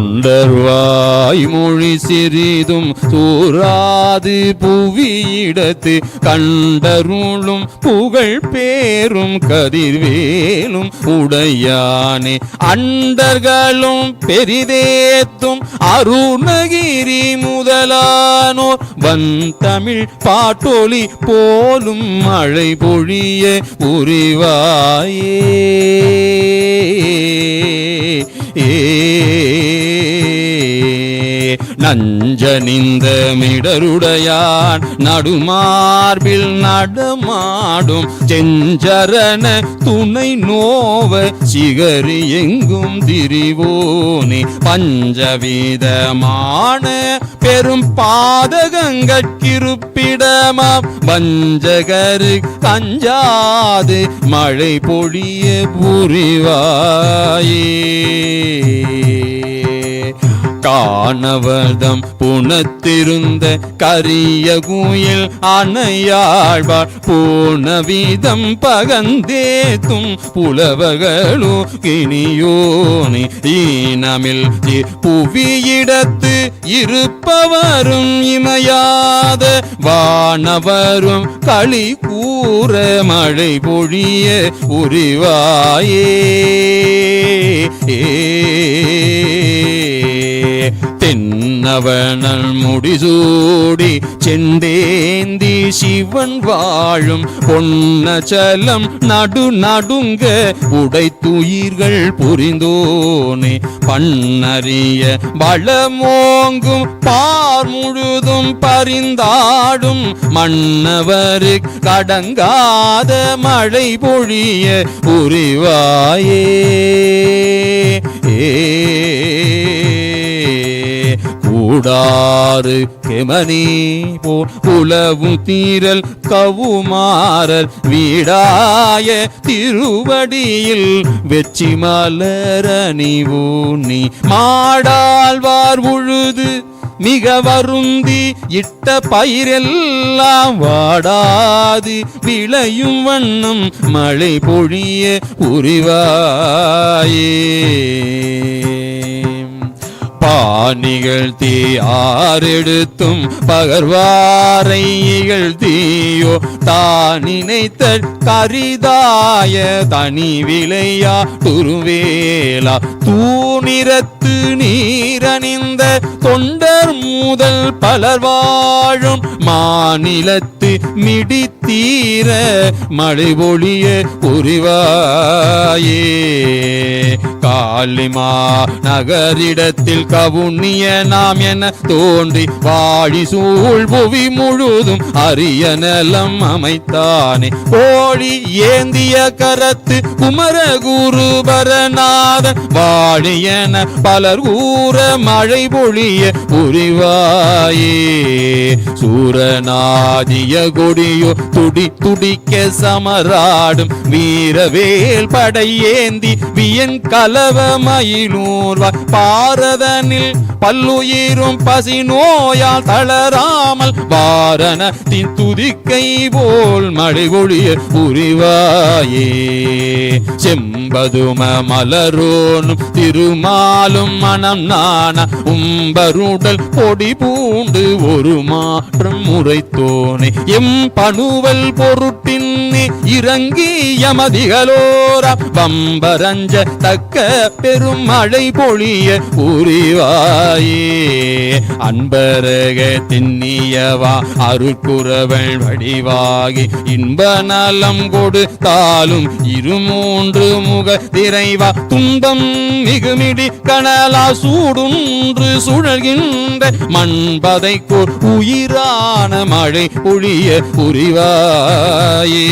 தொண்டர்வாய் மொழி சிறிதும் தூராது புவியிடத்து கண்டருளும் புகழ் பேரும் கதிர்வேலும் உடையானே. அண்டர்களும் பெரிதேத்தும் அருணகிரி முதலானோர் வந்தமிழ் பாட்டொலி போலும் மழை பொழிய புரிவாயே. நஞ்சனிந்த மிடருடையான் நடுமார்பில் நடமாடும் செஞ்சரண துணை நோவ சிகரி எங்கும் திரிவோனே. பஞ்சவிதமான பெரும் பாதகங்கட்கிருப்பிடமாம் வஞ்சகரு கஞ்சாது மழை பொழிய புரிவாயே. காணவதம் புனத்திருந்த கரிய குயில் அணையாழ்வார். பூனவிதம் பகந்தேத்தும் புலவகளோ கிணியோனி ஈனமில் புவியிடத்து இருப்பவரும் இமையாத வானவரும் களி கூற மழை பொழிய உரிவாயே. ஏ தென்னவனல் முடிசூடி செந்தேந்தி சிவன் வாழும் பொன்னச்சலம் நடு நடுங்க உடைத்துயிர்கள் புரிந்தோனே. பண்ணறிய பலமோங்கும் பார் முழுதும் பரிந்தாடும் மன்னவரு கடங்காத மழை பொழிய புரிவாயே ஏ கூடாறு. கெமனி போ. உலவும் தீரல் கவுமாறல் வீடாய திருவடியில் வெச்சி மலரணி நீ. மாடாழ்வார் உழுது மிக வருந்தி இட்ட பயிரெல்லாம் வாடாது. விளையும் வண்ணம் மழை பொழிய உரிவாயே. பாணிகள் தீ ஆறெடுத்தும் பகர்வாரை தீயோ தான் நினைத்த கரிதாய தனி விளையா துருவேலா. தூணிரத்து நீரணிந்த தொண்டர் முதல் பலர் வாழும் மாநிலத்து மிடித்தீர. மழை பொழிய புரிவாயே. காளிமா நகரிடத்தில் கவுண்ணிய நாம் என தோன்றி வாழி சூழ் புவி முழுதும் அரிய நலம் அமைத்தானே. கோழி ஏந்திய கரத்து குமர குரு பரநாதன் வாழி என பலர் கூற மழை பொழிய புரிவாயே. சூரநாதிய கொடியோ துடி துடிக்க சமராடும் வீரவேல் படையேந்தி வியன் கலவ மயிலூர்வார். பாரதனில் பல்லுயிரும் பசி நோயால் தளராமல் வாரணத்தின் துதிக்கை போல் மழை ஒழிய புரிவாயே செம்பதும மலரோனும் திருமாலும் மனம் நான உம்பருடல் பொடி பூண்டு ஒரு மாற்றம் முறைத்தோனே எம் பணுவல் பொருட்டின் இறங்கி யமதிகளோரா வம்பரஞ்ச தக்க பெருமழை பொழிய புரிய புரிவாயே அன்பரக திண்ணியவா அருட்குறவள் வடிவாகி இன்ப நலம் கொடுத்தாலும் இருமூன்று முக திரைவா. துன்பம் மிகுமிடி கனலா சூடுன்று சுழல்கின்ற மண்பதைக்கோர் உயிரான மழை ஒழிய புரிவாயே.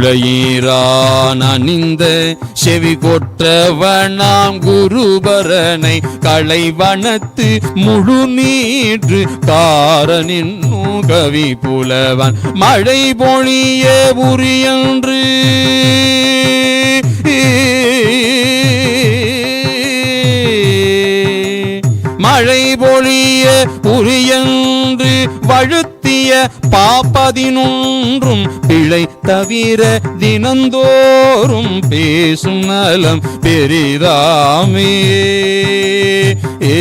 குழையீரான் அணிந்த செவி கொற்றவனாம் குருபரனை களைவனத்து முழு நீற்று காரனின் கவி புலவன். மழை பொழிய உரியன்று. மழை பொழிய உரியன்று. வழு வழுத்திய பாப்பதினொன்றும் பிழை தவிர தினந்தோறும் பேசும் நலம் பெரிதாமே. ஏ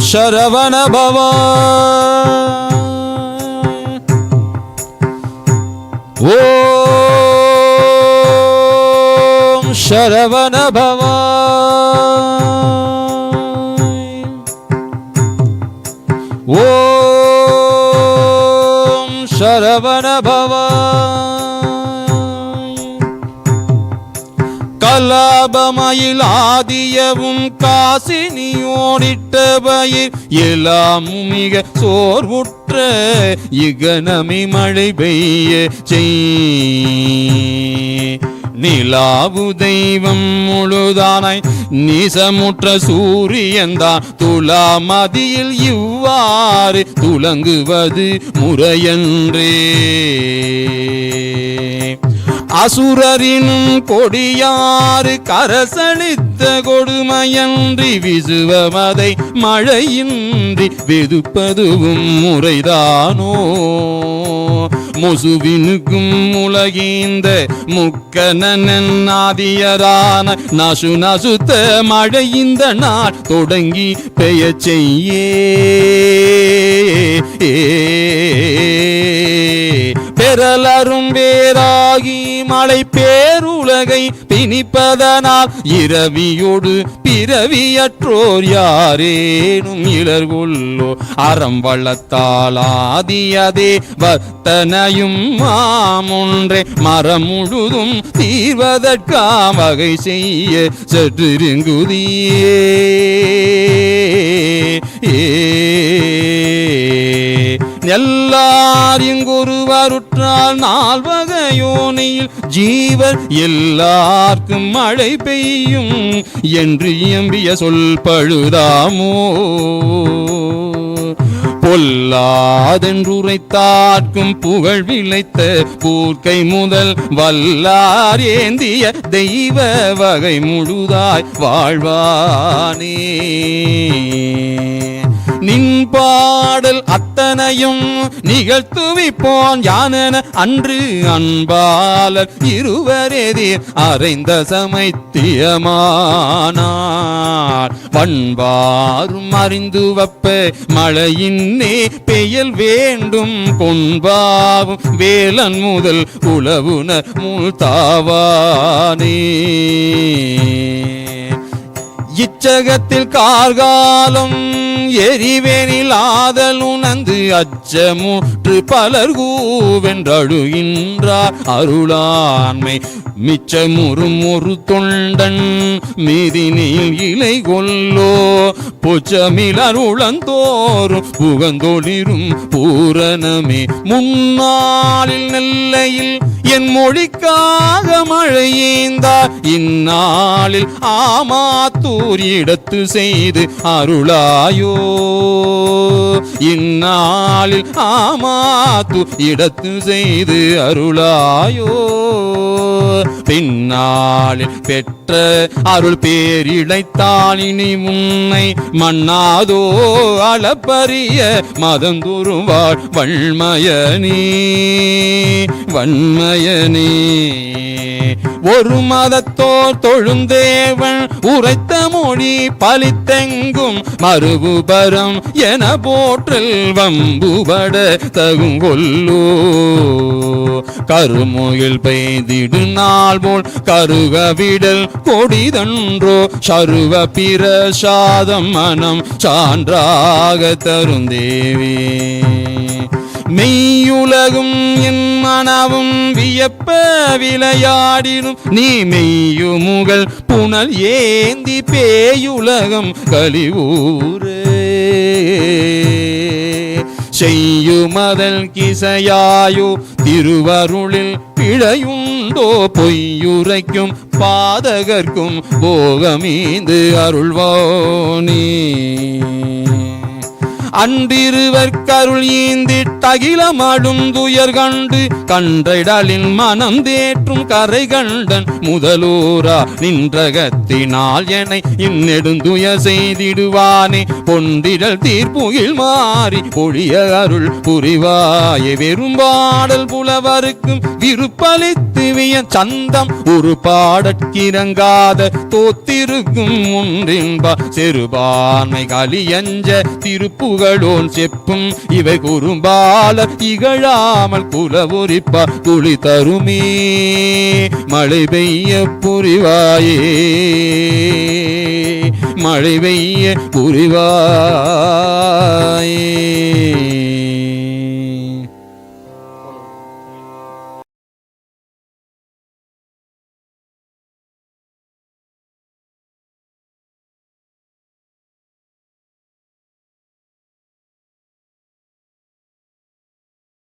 Saravana Bhava Om Saravana Om Saravana Bhava கலாபமயில் ஆதியவும் காசினியோடிட்டபயிர் எல்லாமும் மிக சோர்வுற்ற இகனமி மழை பெய்ய செய். நிலாவு தெய்வம் முழுதானாய் நீசமுற்ற சூரியன்தான் துலா மதியில் இவ்வாறு துலங்குவது முறையன்றே. அசுரரினும் கொடியாறு கரசளித்த கொடுமையன்றி விசுவமதை மழையின்றி வெதுப்பதுவும் முறைதானோ? முசுவினுக்கும் உலகீந்த முக்கனன் ஆதியரான நசு நசுத்த மழை இந்த நாள் தொடங்கி பெய செய்யே. பெறலரும் வேறாகி மழை பேருலகை பிணிப்பதனால் இரவியோடு பிறவியற்றோர் யாரேனும் இளர்கொள்ளோ அறம் வள்ளத்தால் ஆதியதே வர்த்தனையும் மாமொன்றே. மரம் முழுதும் தீர்வதற்கா வகை செய்ய சற்றிருங்குதியே. நால்வகையோனியில் ஜீவர் எல்லாருக்கும் மழை பெய்யும் என்று இயம்பிய சொல் பழுதாமோ? பொல்லாதென்றுரைத்தார்க்கும் புகழ் விளைத்த பூர்க்கை முதல் வல்லார் ஏந்திய தெய்வ வகை முழுதாய் வாழ்வானே. நின் பாடல் அத்தனையும் நிகழ்த்துவிப்போன் யானென அன்று அன்பாளர் இருவரெதிர் அறைந்த சமைத்தியமானார். பண்பாரும் அறிந்து வப்ப மழையின் மழையின்னே பெயல் வேண்டும் பொன்பாவும் வேலன் முதல் உளவுனர் மூழ்தாவானே இச்சகத்தில் கார்காலம் எரிவேனில் ஆதலுன அச்சமுற்று பலர் கூவென்றழுகின்றார். அருளாண்மை மிச்சமுறும் ஒரு தொண்டன் மீதினில் இலை கொல்லோ. புச்சமிழர் உளந்தோறும் புகந்தொளிரும் பூரணமே. முன்னாளில் நெல்லையில் என் மொழிக்காக மழையேந்தார் இந்நாளில் ஆமாத்தூர் இடத்து செய்து அருளாயோ. இந்நாளில் ஆமாத்து இடத்து செய்து அருளாயோ. பின்னாளில் பெற்ற அருள் பேரிழைத்தாளினி முன்னை மன்னாதோ அளப்பரிய மதந்துருவாள் வன்மயனே வன்மயனே. ஒரு மதத்தோர் தொழுந்தேவன் உரைத்த மொழி பலித்தெங்கும் மறுபுபரம் என போற்றல் வம்புபட தகுங்கொல்லோ. கருமுகில் பெய்திடு நாள் போல் கருகவிடல் கொடிதன்றோ. சருவ பிரசாதம் மனம் சான்றாக தருந்தேவே. மெய்யுலகும் என் மனவும் வியப்ப விளையாடினும் நீ மெய்யுமுகள் புனல் ஏந்தி பேயுலகம் கழிவூரே. செய்யுமதல் கிசையாயோ திருவருளில் பிழையுண்டோ. பொய்யுரைக்கும் பாதகர்க்கும் போகமீந்து அருள்வோனே. அன்றிருவர் கருள் ஈந்திட்டகிலமாடும் துயர் கண்டு கன்றைடலின் மனம் தேற்றும் கரை கண்டன் முதலூரா நின்றகத்தினால் என இந்நெடுந்துய செய்திடுவானே. பொன்றிடல் தீர்ப்புகில் மாறி பொழிய அருள் புரிவாயே. வெறும்பாடல் புலவருக்கும் விருப்பளித்து விய சந்தம் ஒரு பாடற்கிறங்காத தோத்திருக்கும் ஒன்றின்பா செருபான்மை கலியஞ்ச திருப்பு புகழோன் செப்பும் இவை குறும்பால இகழாமல் குலவுரிப்பா குழி தருமே. மழை பெய்ய புரிவாயே. மழை பெய்ய புரிவாயே.